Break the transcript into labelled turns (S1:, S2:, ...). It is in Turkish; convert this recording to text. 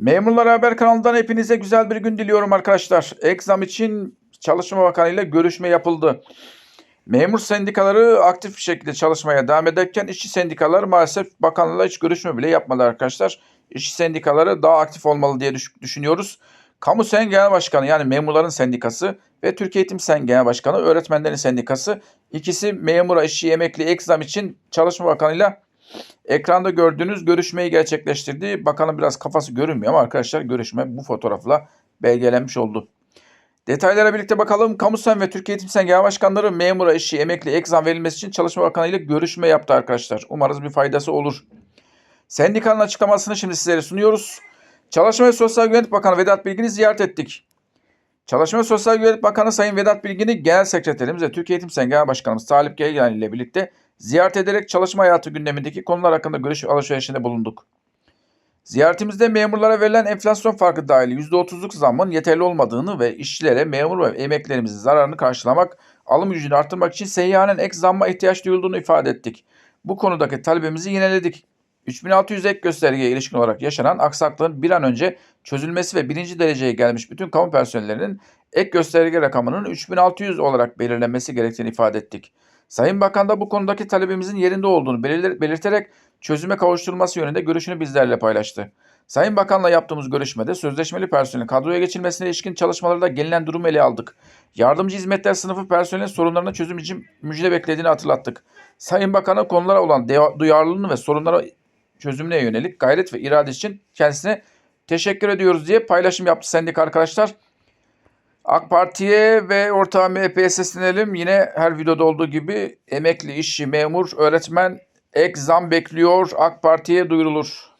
S1: Memurlar Haber kanalından hepinize güzel bir gün diliyorum arkadaşlar. Ekzam için Çalışma Bakanı ile görüşme yapıldı. Memur sendikaları aktif bir şekilde çalışmaya devam ederken işçi sendikaları maalesef bakanlarla hiç görüşme bile yapmadı arkadaşlar. İşçi sendikaları daha aktif olmalı diye düş- düşünüyoruz. Kamu Sen Genel Başkanı yani memurların sendikası ve Türkiye Eğitim Sen Genel Başkanı öğretmenlerin sendikası ikisi memura, işçi, emekli, ekzam için Çalışma Bakanı ile Ekranda gördüğünüz görüşmeyi gerçekleştirdi. Bakanın biraz kafası görünmüyor ama arkadaşlar görüşme bu fotoğrafla belgelenmiş oldu. Detaylara birlikte bakalım. Kamusen ve Türkiye Eğitim Sen Genel Başkanları memura, işçi, emekli, ekzam verilmesi için Çalışma Bakanı ile görüşme yaptı arkadaşlar. Umarız bir faydası olur. Sendikanın açıklamasını şimdi sizlere sunuyoruz. Çalışma ve Sosyal Güvenlik Bakanı Vedat Bilgin'i ziyaret ettik. Çalışma ve Sosyal Güvenlik Bakanı Sayın Vedat Bilgin'i Genel Sekreterimiz ve Türkiye Eğitim Sen Genel Başkanımız Talip Geygan ile birlikte ziyaret ederek çalışma hayatı gündemindeki konular hakkında görüş alışverişinde bulunduk. Ziyaretimizde memurlara verilen enflasyon farkı dahil %30'luk zammın yeterli olmadığını ve işçilere, memur ve emeklilerimizin zararını karşılamak, alım gücünü arttırmak için seyyanen ek zamma ihtiyaç duyulduğunu ifade ettik. Bu konudaki talebimizi yineledik. 3600 ek göstergeye ilişkin olarak yaşanan aksaklığın bir an önce çözülmesi ve birinci dereceye gelmiş bütün kamu personellerinin ek gösterge rakamının 3600 olarak belirlenmesi gerektiğini ifade ettik. Sayın Bakan da bu konudaki talebimizin yerinde olduğunu belir- belirterek çözüme kavuşturulması yönünde görüşünü bizlerle paylaştı. Sayın Bakan'la yaptığımız görüşmede sözleşmeli personelin kadroya geçilmesine ilişkin çalışmalarda gelinen durumu ele aldık. Yardımcı hizmetler sınıfı personelin sorunlarına çözüm için müjde beklediğini hatırlattık. Sayın Bakan'a konulara olan duyarlılığını ve sorunlara çözümüne yönelik gayret ve irade için kendisine teşekkür ediyoruz diye paylaşım yaptı sendika arkadaşlar. AK Parti'ye ve ortağı MHP'ye seslenelim. Yine her videoda olduğu gibi emekli, işçi, memur, öğretmen ek zam bekliyor. AK Parti'ye duyurulur.